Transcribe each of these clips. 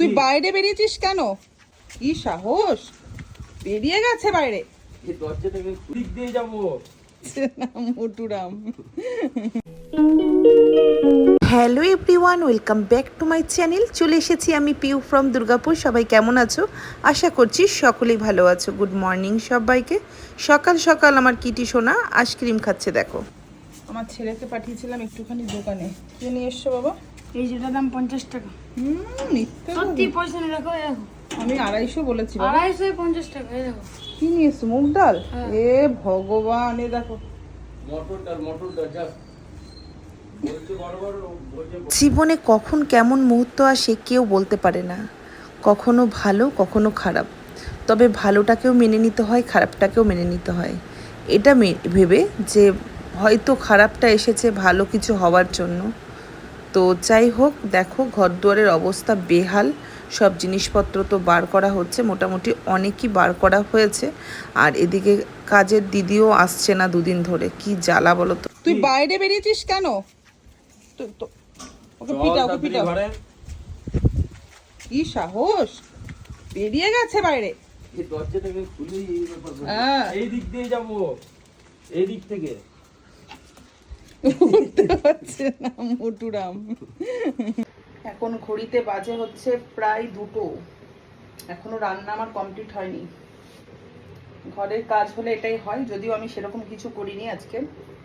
তুই বাইরে বেরিয়েছিস কেন? কি সাহস? বেরিয়ে গেছে বাইরে। এই দরজা থেকে দিক দিয়ে যাব। Moturam. Hello everyone welcome back to my channel. চলে এসেছি আমি পিউ ফ্রম দুর্গাপুর। সবাই কেমন আছো? আশা করছি সকলেই ভালো আছো। গুড মর্নিং সবাইকে। সকাল সকাল আমার কিটি সোনা আইসক্রিম খাচ্ছে দেখো। আমার ছেলেকে পাঠিয়েছিলাম একটুখানি দোকানে। কি নিয়ে এসছো বাবা? এই যেটার দাম পঞ্চাশ টাকা। হুম সত্যি পয়সা নেই দেখো দেখো। আমি আড়াইশো বলেছি আড়াইশো পঞ্চাশ টাকা এই দেখো। কি নিয়ে এসছো মুগ ডাল? হ্যাঁ। এ ভগবান এ দেখো। মটর ডাল মটর ডাল যা জীবনে কখন কেমন মুহূর্ত আসে কেউ বলতে পারে না। কখনো ভালো কখনো খারাপ। তবে ভালোটাকেও মেনে নিতে হয় খারাপটাকেও মেনে নিতে হয়। এটা মে- ভেবে যে হয়তো খারাপটা এসেছে ভালো কিছু হওয়ার জন্য। তো যাই হোক দেখো ঘরদুয়ারের অবস্থা বেহাল। সব জিনিসপত্র তো বার করা হচ্ছে মোটামুটি অনেকই বার করা হয়েছে। আর এদিকে কাজের দিদিও আসছে না দুদিন ধরে কি জ্বালা বলো তো? তুই বাইরে বেরিয়েছিস কেন? ওকে পিটা ওকে পিটা কি সাহস? বেরিয়ে গেছে বাইরে। এই দরজা থেকে খুলে। হ্যাঁ। এই দিক দিয়ে যাব। এই দিক থেকে। উঠতে পারছে না মোটুরাম এখন ঘড়িতে বাজে হচ্ছে প্রায় দুটো। এখনও রান্না আমার কমপ্লিট হয়নি। ঘরের কাজ হলে এটাই হয় যদিও আমি সেরকম কিছু করিনি আজকে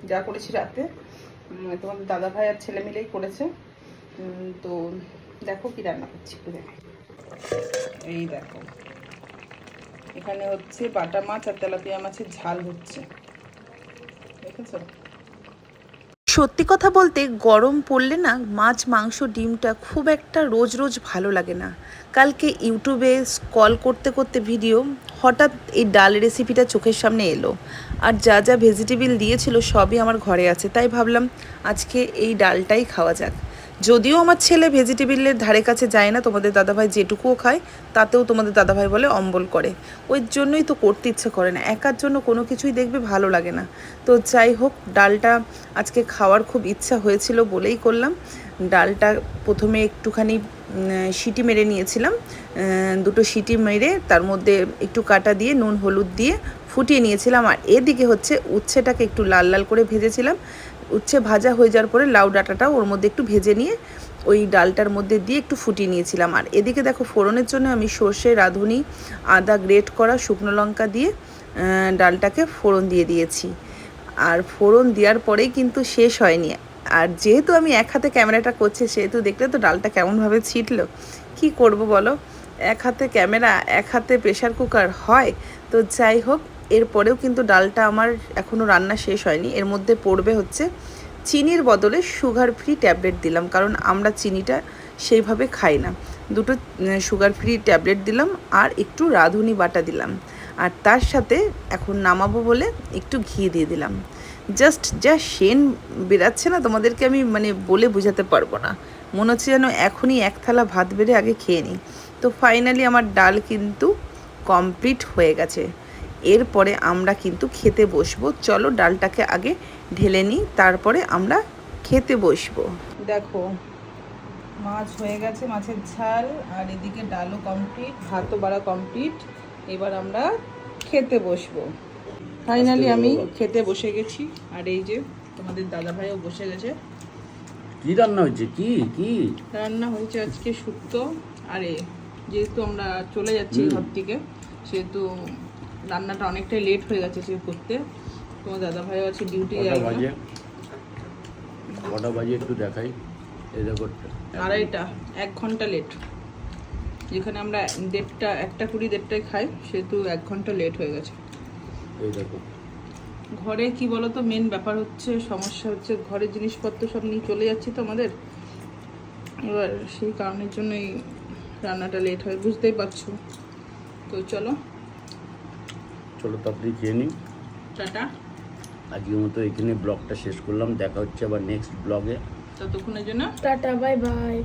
যা করেছি রাতে। উম, তোমাদের দাদা ভাই আর ছেলে মিলেই করেছে। তো দেখো কি রান্না করছি একটু দেখো। এই দেখো। এখানে হচ্ছে বাটা মাছ আর তেলাপিয়া মাছের ঝাল হচ্ছে। দেখেছ? সত্যি কথা বলতে গরম পড়লে না মাছ, মাংস, ডিমটা খুব একটা রোজ রোজ ভালো লাগে না। কালকে ইউটিউবে স্কল করতে করতে ভিডিও হঠাৎ এই ডাল রেসিপিটা চোখের সামনে এলো। আর যা যা ভেজিটেবিল দিয়েছিল সবই আমার ঘরে আছে। তাই ভাবলাম আজকে এই ডালটাই খাওয়া যাক। যদিও আমার ছেলে ভেজিটেবিলের ধারে কাছে যায় না, তোমাদের দাদাভাই যেটুকুও খায়, তাতেও তোমাদের দাদাভাই বলে অম্বল করে। ওই জন্যই তো করতে ইচ্ছে করে না। একার জন্য কোনো কিছুই দেখবে ভালো লাগে না। তো যাই হোক, ডালটা আজকে খাওয়ার খুব ইচ্ছা হয়েছিল বলেই করলাম। ডালটা প্রথমে একটুখানি সিটি মেরে নিয়েছিলাম। দুটো সিটি মেরে তার মধ্যে একটু কাটা দিয়ে, নুন, হলুদ দিয়ে ফুটিয়ে নিয়েছিলাম। আর এদিকে হচ্ছে উচ্ছেটাকে একটু লাল লাল করে ভেজেছিলাম। উচ্ছে ভাজা হয়ে যাওয়ার পরে লাউ ডাঁটাটাও ওর মধ্যে একটু ভেজে নিয়ে ওই ডালটার মধ্যে দিয়ে একটু ফুটিয়ে নিয়েছিলাম। আর এদিকে দেখো ফোড়নের জন্য আমি সর্ষে, রাঁধুনি, আদা গ্রেট করা শুকনো লঙ্কা দিয়ে ডালটাকে ফোড়ন দিয়ে দিয়েছি। আর ফোড়ন দেওয়ার পরেই কিন্তু শেষ হয়নি। আর যেহেতু আমি এক হাতে ক্যামেরাটা করছি, সেহেতু দেখলে তো ডালটা কেমনভাবে ছিটলো। কি করব বলো? এক হাতে ক্যামেরা, এক হাতে প্রেশার কুকার হয়। তো যাই হোক এরপরেও কিন্তু ডালটা আমার এখনও রান্না শেষ হয়নি। এর মধ্যে পড়বে হচ্ছে চিনির বদলে সুগার ফ্রি ট্যাবলেট দিলাম, কারণ আমরা চিনিটা সেইভাবে খাই না। দুটো সুগার ফ্রি ট্যাবলেট দিলাম আর একটু রাঁধুনি বাটা দিলাম। আর তার সাথে এখন নামাবো বলে একটু ঘি দিয়ে দিলাম। জাস্ট যা সেন বেরাচ্ছে না, তোমাদেরকে আমি মানে বলে বোঝাতে পারব না। মনে হচ্ছে যেন এখনই এক থালা ভাত বেড়ে আগে খেয়ে নিই। তো ফাইনালি আমার ডাল কিন্তু কমপ্লিট হয়ে গেছে। এরপরে আমরা কিন্তু খেতে বসবো। চলো ডালটাকে আগে ঢেলে নিই তারপরে আমরা খেতে বসবো। দেখো মাছ হয়ে গেছে মাছের ঝাল আর এদিকে ডালও কমপ্লিট ভাতও বাড়া কমপ্লিট এবার আমরা খেতে বসবো। ফাইনালি আমি খেতে বসে গেছি আর এই যে তোমাদের দাদা ভাইও বসে গেছে। কি রান্না হয়েছে? কি? কি? রান্না হয়েছে আজকে শুক্তো আরে যেহেতু আমরা চলে যাচ্ছি। ঘর থেকে সেহেতু রান্নাটা অনেকটাই লেট হয়ে গেছে সে করতে। তোমার দাদা ভাইও আছে ডিউটি কটা বাজে? কটা বাজে একটু দেখাই। আড়াইটা এক ঘণ্টা লেট যেখানে আমরা দেড়টা একটা কুড়ি দেড়টায় খাই সেহেতু এক ঘণ্টা লেট হয়ে গেছে। এই দেখো। ঘরে কি বলতো মেন ব্যাপার হচ্ছে সমস্যা হচ্ছে ঘরের জিনিসপত্র সব নিয়ে চলে যাচ্ছি তো আমাদের। এবার সেই কারণের জন্যই রান্নাটা লেট হয় বুঝতেই পারছ। তো চলো চলো তাড়াতাড়ি খেয়ে নিই। টাটা। আজকের মতো এখানে ব্লগটা শেষ করলাম। দেখা হচ্ছে আবার নেক্সট ব্লগে। ততক্ষণের জন্য। Tata bye bye.